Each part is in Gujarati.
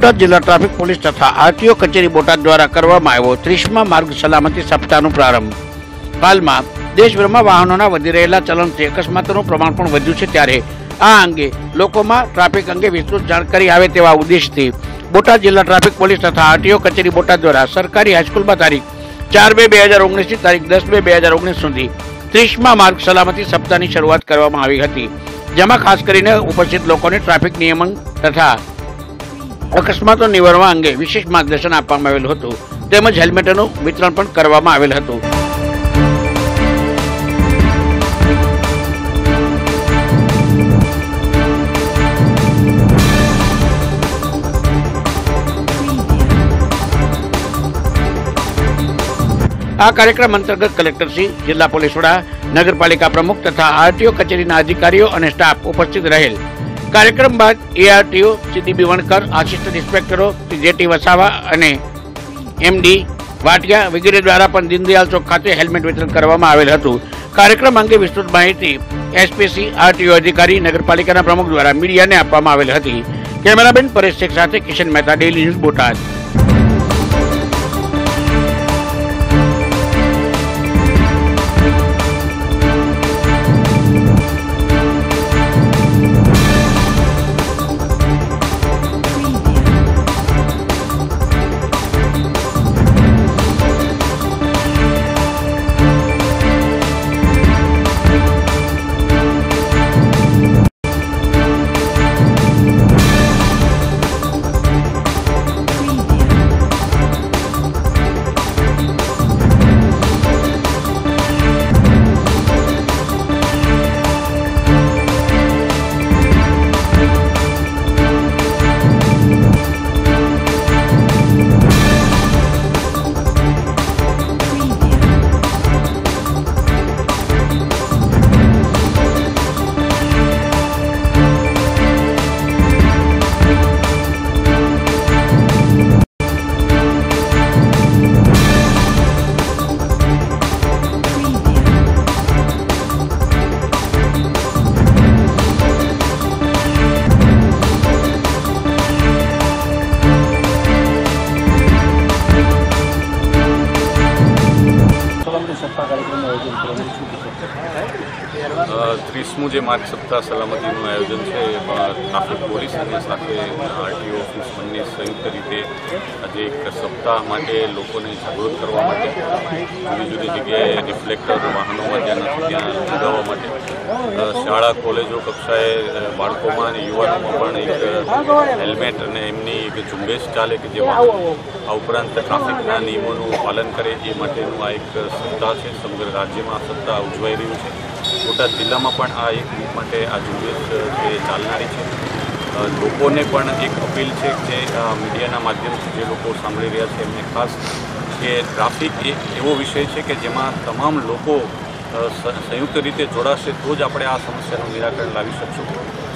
બોટાદ જિલ્લા ટ્રાફિક પોલીસ તથા આરટીઓ કચેરી બોટાદ દ્વારા કરવામાં આવ્યો ત્રીસમા માર્ગ સલામતી સપ્તાહનો પ્રારંભ. હાલમાં દેશભરમાં વાહનોના વધી રહેલા ચલણથી અકસ્માતોનું પ્રમાણ પણ વધ્યું છે ત્યારે આ અંગે લોકોમાં ટ્રાફિક અંગે વિસ્તૃત જાણકારી આવે તેવા ઉદ્દેશથી બોટાદ જિલ્લા ટ્રાફિક પોલીસ તથા આરટીઓ કચેરી બોટાદ દ્વારા સરકારી હાઈસ્કૂલમાં તારીખ ચાર બે બે હજાર ઓગણીસથી તારીખ દસ બે બે હજાર ઓગણીસ સુધી ત્રીસમા માર્ગ સલામતી સપ્તાહની શરૂઆત કરવામાં આવી હતી, જેમાં ખાસ કરીને ઉપસ્થિત લોકોને ટ્રાફિક નિયમન તથા અકસ્માતો નિવારવા અંગે વિશેષ માર્ગદર્શન આપવામાં આવેલું હતું. તેમજ હેલ્મેટનું વિતરણ પણ કરવામાં આવેલ હતું. આ કાર્યક્રમ અંતર્ગત કલેક્ટરશ્રી જિલ્લા પોલીસ વડા, નગરપાલિકા પ્રમુખ તથા આરટીઓ કચેરીના અધિકારીઓ અને સ્ટાફ ઉપસ્થિત રહેલ. કાર્યક્રમ બાદ એઆરટીઓ સીડીબી બીવણકર આસિસ્ટન્ટ ઇન્સ્પેક્ટરો શ્રી જેટી વસાવા અને એમડી વાટિયા વગેરે દ્વારા પણ દીનદયાલ ચોક ખાતે હેલ્મેટ વિતરણ કરવામાં આવેલ હતું. કાર્યક્રમ અંગે વિસ્તૃત માહિતી એસપીસી આરટીઓ અધિકારી, નગરપાલિકાના પ્રમુખ દ્વારા મીડિયાને આપવામાં આવેલ હતી. કેમેરામેન પરેશ શેખ સાથે કિશન મહેતા ડેલી ન્યૂઝ બોટાદ. જે માર્ગ સપ્તાહ સલામતીનું આયોજન છે એમાં ટ્રાફિક પોલીસ અને સાથે આરટીઓ ઓફિસ બંને સંયુક્ત રીતે આજે એક સપ્તાહ માટે લોકોને જાગૃત કરવા માટે જુદી જુદી જગ્યાએ રિફ્લેક્ટર વાહનોમાં જ્યાં નથી, ત્યાં લગાવવા માટે. શાળા, કોલેજો, કક્ષાએ બાળકોમાં અને યુવાનોમાં પણ એક હેલ્મેટ અને એમની એક ઝુંબેશ ચાલે કે જે વાહન આ ઉપરાંત ટ્રાફિકના નિયમોનું પાલન કરે, એ માટેનું આ એક સપ્તાહ છે. સમગ્ર રાજ્યમાં આ સપ્તાહ ઉજવાઈ રહ્યું છે. બોટાદ જિલ્લામાં પણ આ એક વીક માટે આ ઝુંબેશ જે ચાલનારી છે. લોકોને પણ એક અપીલ છે જે મીડિયાના માધ્યમથી જે લોકો સાંભળી રહ્યા છે, એમને ખાસ કે ટ્રાફિક એક એવો વિષય છે કે જેમાં તમામ લોકો સંયુક્ત રીતે જોડાશે તો જ આપણે આ સમસ્યાનું નિરાકરણ લાવી શકશું.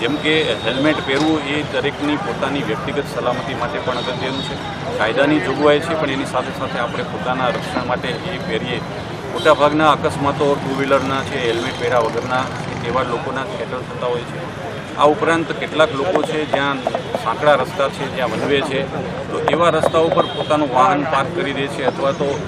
જેમ કે હેલ્મેટ પહેરવું એ દરેકની પોતાની વ્યક્તિગત સલામતી માટે પણ અગત્યનું છે. કાયદાની જોગવાઈ છે, પણ એની સાથે સાથે આપણે પોતાના રક્ષણ માટે એ પહેરીએ મોટાભાગના અકસ્માતો ટુ વ્હીલરના છે, હેલ્મેટ પહેર્યા વગરના એવા લોકોના ખેતર થતા હોય છે. આ ઉપરાંત કેટલાક લોકો છે, જ્યાં સાંકડા રસ્તા છે, જ્યાં વનવે છે, તો એવા રસ્તા ઉપર પોતાનું વાહન પાર્ક કરી દે છે અથવા તો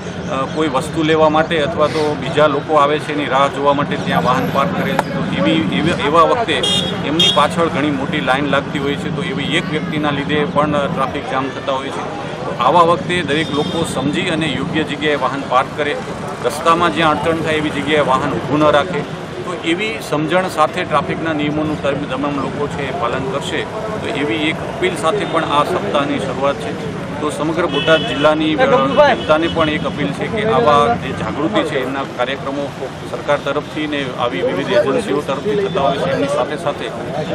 કોઈ વસ્તુ લેવા માટે અથવા તો બીજા લોકો આવે છે એની રાહ જોવા માટે ત્યાં વાહન પાર્ક કરે છે. તો એવી, એવી- વખતે એમની પાછળ ઘણી મોટી લાઈન લાગતી હોય છે. તો એવી એક વ્યક્તિના લીધે પણ ટ્રાફિક જામ થતા હોય છે. તો આવા વખતે દરેક લોકો સમજી અને યોગ્ય જગ્યાએ વાહન પાર્ક કરે, રસ્તામાં જ્યાં અડચણ થાય એવી જગ્યાએ વાહન ઊભું ન રાખે, તો એવી સમજણ સાથે ટ્રાફિકના નિયમોનું તમ- તમામ લોકો છે એ પાલન કરશે. તો એવી એક અપીલ સાથે પણ આ સપ્તાહની શરૂઆત છે. તો સમગ્ર બોટાદ જિલ્લાની જનતાને પણ એક અપીલ છે કે આવા જે જાગૃતિ છે એમના કાર્યક્રમો સરકાર તરફથી ને આવી વિવિધ એજન્સીઓ તરફથી થતા હોય છે, એમની સાથે સાથે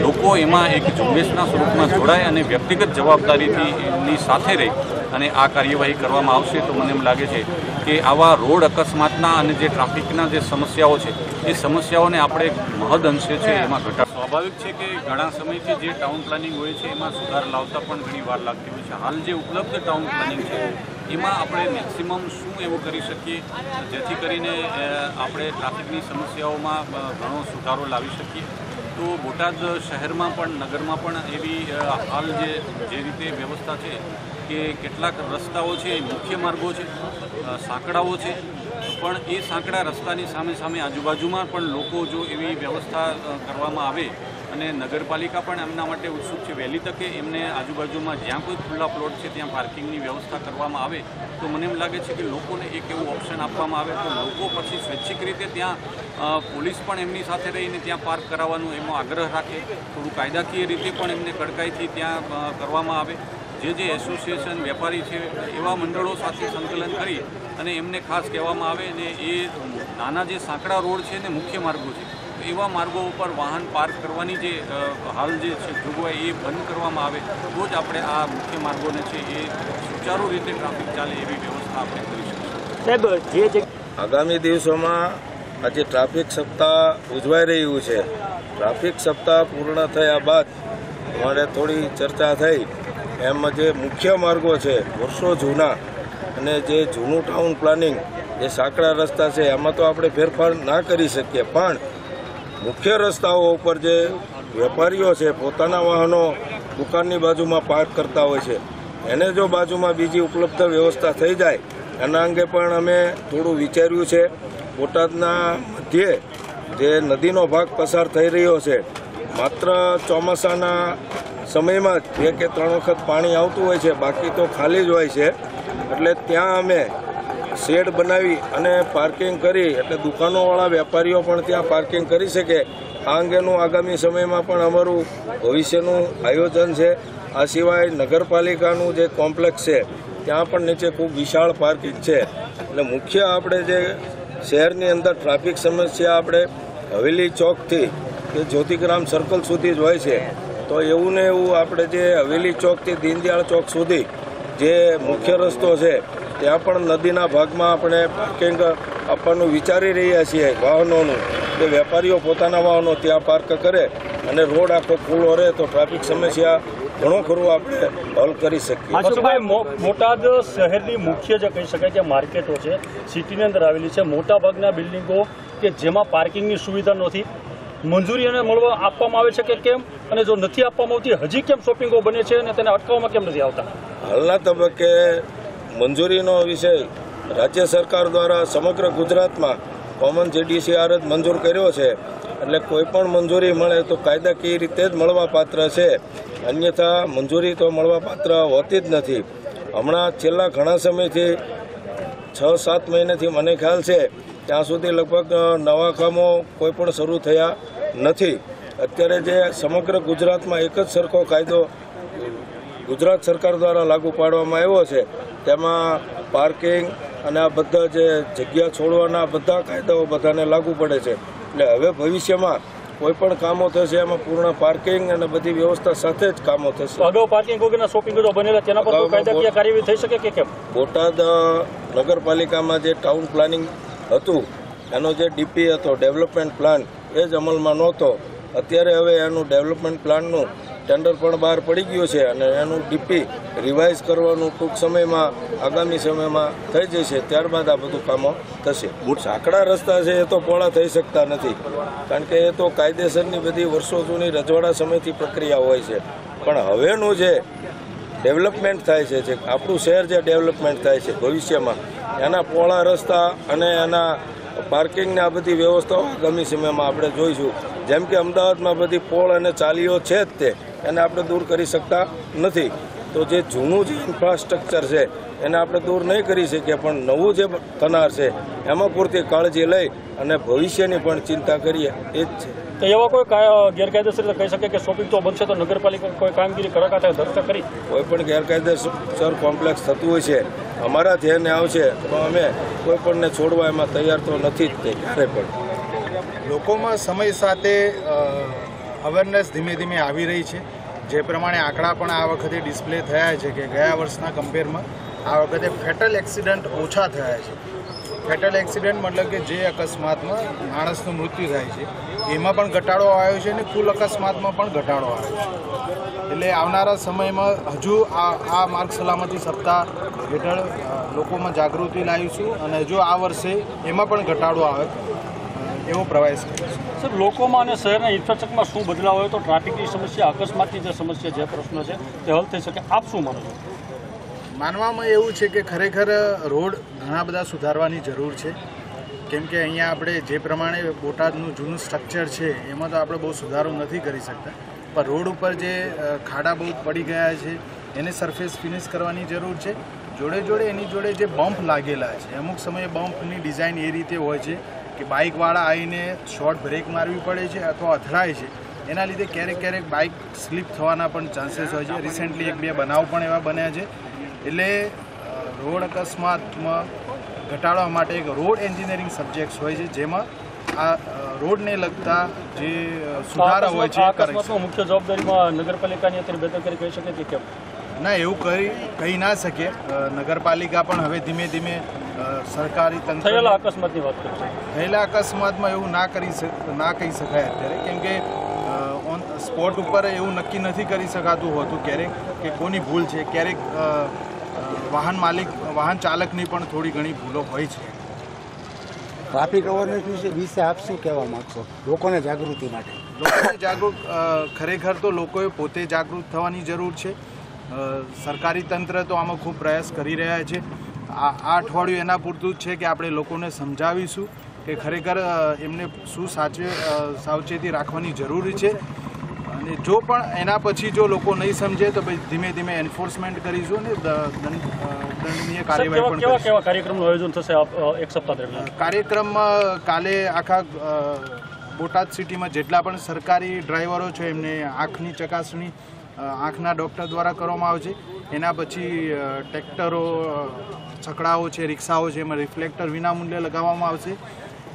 લોકો એમાં એક ઝુંબેશના સ્વરૂપમાં જોડાય અને વ્યક્તિગત જવાબદારીથી એમની સાથે રહી. અને આ કાર્યવાહી કરવામાં આવશે તો મને એમ લાગે છે કે આવા રોડ અકસ્માતના અને જે ટ્રાફિકના જે સમસ્યાઓ છે, એ સમસ્યાઓને આપણે મહદ અંશે છે એમાં ઘટા સ્વાભાવિક છે કે ઘણા સમયથી જે ટાઉન પ્લાનિંગ હોય છે, એમાં સુધાર લાવતા પણ ઘણી વાર લાગતી હોય છે. હાલ જે ઉપલબ્ધ ટાઉન પ્લાનિંગ છે, એમાં આપણે મેક્સિમમ શું એવું કરી શકીએ? જેથી કરીને આપણે ટ્રાફિકની સમસ્યાઓમાં ઘણો સુધારો લાવી શકીએ. તો બોટાદ શહેરમાં પણ, નગરમાં પણ એવી હાલ જે જે રીતે વ્યવસ્થા છે કે કેટલાક રસ્તાઓ છે, મુખ્ય માર્ગો છે સાંકડાઓ છે. પણ એ સાંકડા રસ્તાની સામે સામે આજુબાજુમાં પણ લોકો જો એવી વ્યવસ્થા કરવામાં આવે અને નગરપાલિકા પણ એમના માટે ઉત્સુક છે. વહેલી તકે એમને આજુબાજુમાં જ્યાં કોઈ ખુલ્લા પ્લોટ છે, ત્યાં પાર્કિંગની વ્યવસ્થા કરવામાં આવે તો મને એમ લાગે છે કે લોકોને એક એવું ઓપ્શન આપવામાં આવે તો લોકો પછી સ્વૈચ્છિક રીતે ત્યાં પોલીસ પણ એમની સાથે રહીને ત્યાં પાર્ક કરાવવાનું એમનો આગ્રહ રાખે. થોડું કાયદાકીય રીતે પણ એમને કડકાઈથી ત્યાં કરવામાં આવે. જે જે એસોસિએશન વેપારી છે એવા મંડળો સાથે સંકલન કરી અને એમને ખાસ કહેવામાં આવે ને એ નાના જે સાંકડા રોડ છે ને મુખ્ય માર્ગો છે તો એવા માર્ગો ઉપર વાહન પાર્ક કરવાની જે હાલ જે છે જોગવાઈ એ બંધ કરવામાં આવે તો જ આપણે આ મુખ્ય માર્ગોને છે એ સુચારુ રીતે ટ્રાફિક ચાલે એવી વ્યવસ્થા આપણે કરી શકીશું સાહેબ જે જે આગામી દિવસોમાં આજે ટ્રાફિક સપ્તાહ ઉજવાઈ રહ્યું છે. ટ્રાફિક સપ્તાહ પૂર્ણ થયા બાદ અમારે થોડી ચર્ચા થઈ. એમ જે મુખ્ય માર્ગો છે, વર્ષો જૂના અને જે જૂનું ટાઉન પ્લાનિંગ જે સાંકડા રસ્તા છે, એમાં તો આપણે ફેરફાર ના કરી શકીએ. પણ મુખ્ય રસ્તાઓ ઉપર જે વેપારીઓ છે, પોતાના વાહનો દુકાનની બાજુમાં પાર્ક કરતા હોય છે. એને જો બાજુમાં બીજી ઉપલબ્ધ વ્યવસ્થા થઈ જાય, એના અંગે પણ અમે થોડું વિચાર્યું છે. બોટાદના મધ્યે જે નદીનો ભાગ પસાર થઈ રહ્યો છે, માત્ર ચોમાસાના સમયમાં બે કે ત્રણ વખત પાણી આવતું હોય છે, બાકી તો ખાલી જ હોય છે. એટલે ત્યાં અમે શેડ બનાવી અને પાર્કિંગ કરી, એટલે દુકાનોવાળા વેપારીઓ પણ ત્યાં પાર્કિંગ કરી શકે. આ અંગેનું આગામી સમયમાં પણ અમારું ભવિષ્યનું આયોજન છે. આ સિવાય નગરપાલિકાનું જે કોમ્પ્લેક્સ છે, ત્યાં પણ નીચે ખૂબ વિશાળ પાર્કિંગ છે. એટલે મુખ્ય આપણે જે શહેરની અંદર ટ્રાફિક સમસ્યા આપણે હવેલી ચોકથી કે જ્યોતિગ્રામ સર્કલ સુધી જ હોય છે. તો એવું ને એવું આપણે જે હવેલી ચોકથી દીનદયાળ ચોક સુધી જે મુખ્ય રસ્તો છે, ત્યાં પણ નદીના ભાગમાં આપણે પાર્કિંગ આપવાનું વિચારી રહ્યા છીએ વાહનોનું. કે વેપારીઓ પોતાના વાહનો ત્યાં પાર્ક કરે અને રોડ આખો ખુલ્લો રહે તો ટ્રાફિક સમસ્યા ઘણો ખરું આપણે હલ કરી શકીએ. અશોકભાઈ બોટાદ શહેરની મુખ્ય જે કહી શકાય કે માર્કેટો છે, સિટીની અંદર આવેલી છે. મોટાભાગના બિલ્ડિંગો કે જેમાં પાર્કિંગની સુવિધા નથી. મંજૂરી એને મળવા આપવામાં આવે છે કે કેમ? અને જો નથી આપવામાં આવતી, હજી કેમ શોપિંગો બને છે અને તેને અટકાવવામાં કેમ નથી આવતા? હાલના તબક્કે મંજૂરીનો વિષય રાજ્ય સરકાર દ્વારા સમગ્ર ગુજરાતમાં કોમન જીડીસીઆર જ મંજૂર કર્યો છે. એટલે કોઈ પણ મંજૂરી મળે તો કાયદાકીય રીતે જ મળવાપાત્ર છે. અન્યથા મંજૂરી તો મળવાપાત્ર હોતી જ નથી. હમણાં છેલ્લા ઘણા સમયથી છ સાત મહિનાથી મને ખ્યાલ છે, ત્યાં સુધી લગભગ નવા કામો કોઈ પણ શરૂ થયા નથી. અત્યારે જે સમગ્ર ગુજરાતમાં એક જ સરખો કાયદો ગુજરાત સરકાર દ્વારા લાગુ પાડવામાં આવ્યો છે તેમાં પાર્કિંગ અને આ બધા જે જગ્યા છોડવાના બધા કાયદાઓ બધાને લાગુ પડે છે. એટલે હવે ભવિષ્યમાં કોઈ પણ કામો થશે એમાં પૂર્ણ પાર્કિંગ અને બધી વ્યવસ્થા સાથે જ કામો થશે. અગાઉ પાર્કિંગ વગરના શોપિંગ બનેલા તેના પર કાયદાકીય કાર્યવાહી થઈ શકે કે કેમ? બોટાદ નગરપાલિકામાં જે ટાઉન પ્લાનિંગ હતું એનો જે ડીપી હતો ડેવલપમેન્ટ પ્લાન એ જ અમલમાં નહોતો. અત્યારે હવે એનું ડેવલપમેન્ટ પ્લાનનું ટેન્ડર પણ બહાર પડી ગયું છે અને એનું ડીપી રિવાઇઝ કરવાનું ટૂંક સમયમાં, આગામી સમયમાં થઈ જશે. ત્યારબાદ આ બધું કામો થશે. સાંકડા રસ્તા છે, એ તો પહોળા થઈ શકતા નથી. કારણ કે એ તો કાયદેસરની બધી વર્ષો જૂની રજવાડા સમયથી પ્રક્રિયા હોય છે. પણ હવેનું જે ડેવલપમેન્ટ થાય છે, જે આપણું શહેર જે ડેવલપમેન્ટ થાય છે ભવિષ્યમાં, એના પહોળા રસ્તા અને એના પાર્કિંગની આ બધી વ્યવસ્થાઓ આગામી સમયમાં આપણે જોઈશું. જેમ કે અમદાવાદમાં બધી પોળ અને ચાલીઓ છે જ તે એને આપણે દૂર કરી શકતા નથી. તો જે જૂનું જે ઇન્ફ્રાસ્ટ્રક્ચર છે એને આપણે દૂર નહીં કરી શકીએ પણ નવું જે થનાર છે એમાં પૂરતી કાળજી લઈ અને ભવિષ્યની પણ ચિંતા કરીએ એ જ છે. તો એવા કોઈ ગેરકાયદેસર રીતે કહી શકે કે શોપિંગ તો બનશે તો નગરપાલિકા કોઈ કામગીરી કરાકા દરકાર કરી? કોઈ પણ ગેરકાયદેસર કોમ્પ્લેક્સ થતું હોય છે અમારા ધ્યાને આવશે તો અમે કોઈ પણને છોડવા એમાં તૈયાર તો નથી જ તે ક્યારે પણ. લોકોમાં સમય સાથે અવેરનેસ ધીમે ધીમે આવી રહી છે. જે પ્રમાણે આંકડા પણ આ વખતે ડિસ્પ્લે થયા છે કે ગયા વર્ષના કમ્પેરમાં આ વખતે ફેટલ એક્સિડન્ટ ઓછા થયા છે. ફેટલ એક્સિડન્ટ મતલબ કે જે અકસ્માતમાં માણસનું મૃત્યુ થાય છે. એમાં પણ ઘટાડો આવ્યો છે અને કુલ અકસ્માતમાં પણ ઘટાડો આવ્યો છે. એટલે આવનારા સમયમાં હજુ આ આ માર્ગ સલામતી સપ્તાહ હેઠળ લોકોમાં જાગૃતિ લાવીશું અને હજુ આ વર્ષે એમાં પણ ઘટાડો આવે એવો પ્રવાસ કરીશું સર લોકોમાં અને શહેરના ઇન્ફ્રાસ્ટ્રક્ચરમાં શું બદલાવ હોય તો ટ્રાફિકની સમસ્યા અકસ્માતની જે સમસ્યા જે પ્રશ્ન છે તે હલ થઈ શકે. આપ શું માનો છો? માનવામાં એવું છે કે ખરેખર રોડ ઘણા બધા સુધારવાની જરૂર છે. કેમ કે અહીંયા આપણે જે પ્રમાણે બોટાદનું જૂનું સ્ટ્રક્ચર છે એમાં તો આપણે બહુ સુધારો નથી કરી શકતા. પણ રોડ ઉપર જે ખાડા બહુ પડી ગયા છે એને સરફેસ ફિનિશ કરવાની જરૂર છે. જોડે જોડે એની જોડે જે બમ્પ લાગેલા છે અમુક સમયે બમ્પની ડિઝાઇન એ રીતે હોય છે કે બાઇકવાળા આવીને શોર્ટ બ્રેક મારવી પડે છે અથવા અથડાય છે એના લીધે ક્યારેક ક્યારેક બાઇક સ્લીપ થવાના પણ ચાન્સીસ હોય છે. રિસેન્ટલી એક બે બનાવ પણ એવા બન્યા છે. એટલે રોડ અકસ્માતમાં ઘટાડવા માટે એક રોડ એન્જિનિયરિંગ સબ્જેક્ટ્સ હોય છે જેમાં આ રોડને લગતા જે સુધારા હોય છે કરે મુખ્ય જવાબદારીમાં નગરપાલિકાની અત્યારે બેદરકારી કહી શકે કે કેમ? ના એવું કરી કહી ના શકીએ નગરપાલિકા પણ હવે ધીમે ધીમે સરકારી તંત્ર થયેલા અકસ્માતની વાત કરું છું. થયેલા અકસ્માતમાં એવું ના કરી શક- ના કહી શકાય અત્યારે. કેમ કે ઓન સ્પોટ ઉપર એવું નક્કી નથી કરી શકાતું હોતું ક્યારેક કે કોની ભૂલ છે. ક્યારેક વાહન માલિક વાહન ચાલકની પણ થોડી ઘણી ભૂલો હોય છે. ટ્રાફિક અવેરનેસ વિશે વિશે આપ શું કહેવા માંગશો? લોકોને જાગૃતિ માટે. લોકોને જાગૃત ખરેખર તો લોકોએ પોતે જાગૃત થવાની જરૂર છે. સરકારી તંત્ર તો આમાં ખૂબ પ્રયાસ કરી રહ્યા છે. આ અઠવાડિયું એના પૂરતું જ છે કે આપણે લોકોને સમજાવીશું કે ખરેખર એમને શું સાચવે સાવચેતી રાખવાની જરૂરી છે. અને જો પણ એના પછી જો લોકો નહીં સમજે તો પછી ધીમે ધીમે એન્ફોર્સમેન્ટ કરીશું અને દંડનીય કાર્યવાહી પણ કેવા કેવા કાર્યક્રમનું આયોજન થશે એક સપ્તાહ દરમિયાન? કાર્યક્રમમાં કાલે આખા બોટાદ સિટીમાં જેટલા પણ સરકારી ડ્રાઈવરો છે એમને આંખની ચકાસણી આંખના ડૉક્ટર દ્વારા કરવામાં આવશે એના પછી ટ્રેક્ટરો છકડાઓ છે રિક્ષાઓ છે એમાં રિફ્લેક્ટર વિનામૂલ્યે લગાવવામાં આવશે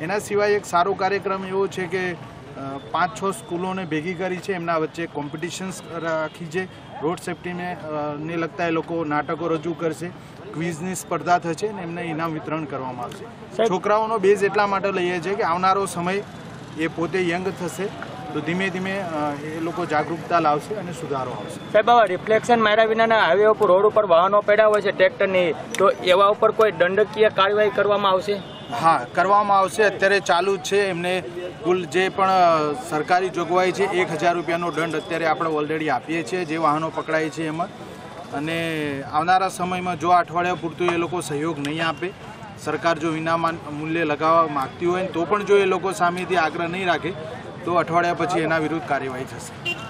એના સિવાય એક સારો કાર્યક્રમ એવો છે કે પાંચ છ સ્કૂલોને ભેગી કરી છે. એમના વચ્ચે કોમ્પિટિશન્સ રાખી છે. રોડ સેફટીને ને લગતા એ લોકો નાટકો રજૂ કરશે. ક્વિઝની સ્પર્ધા થશે અને એમને ઇનામ વિતરણ કરવામાં આવશે. છોકરાઓનો બેઝ એટલા માટે લઈએ છીએ કે આવનારો સમય એ પોતે યંગ થશે. તો ધીમે ધીમે એ લોકો જાગૃતતા લાવશે અને સુધારો આવશે. સાહેબ આવા રિફ્લેક્શન માર્યા વિનાના હાઈવે ઉપર રોડ ઉપર વાહનો પડ્યા હોય છે ટ્રેક્ટરની તો એવા ઉપર કોઈ દંડકીય કાર્યવાહી કરવામાં આવશે? હા કરવામાં આવશે. અત્યારે ચાલુ છે. એમને કુલ જે પણ સરકારી જોગવાઈ છે એક હજાર રૂપિયાનો દંડ અત્યારે આપણે ઓલરેડી આપીએ છીએ જે વાહનો પકડાય છે એમાં. અને આવનારા સમયમાં જો અઠવાડિયા પૂરતું એ લોકો સહયોગ નહીં આપે સરકાર જો વિના માન- મૂલ્યે લગાવવા માગતી હોય તો પણ જો એ લોકો સામેથી આગ્રહ નહીં રાખે તો અઠવાડિયા પછી એના વિરુદ્ધ કાર્યવાહી થશે.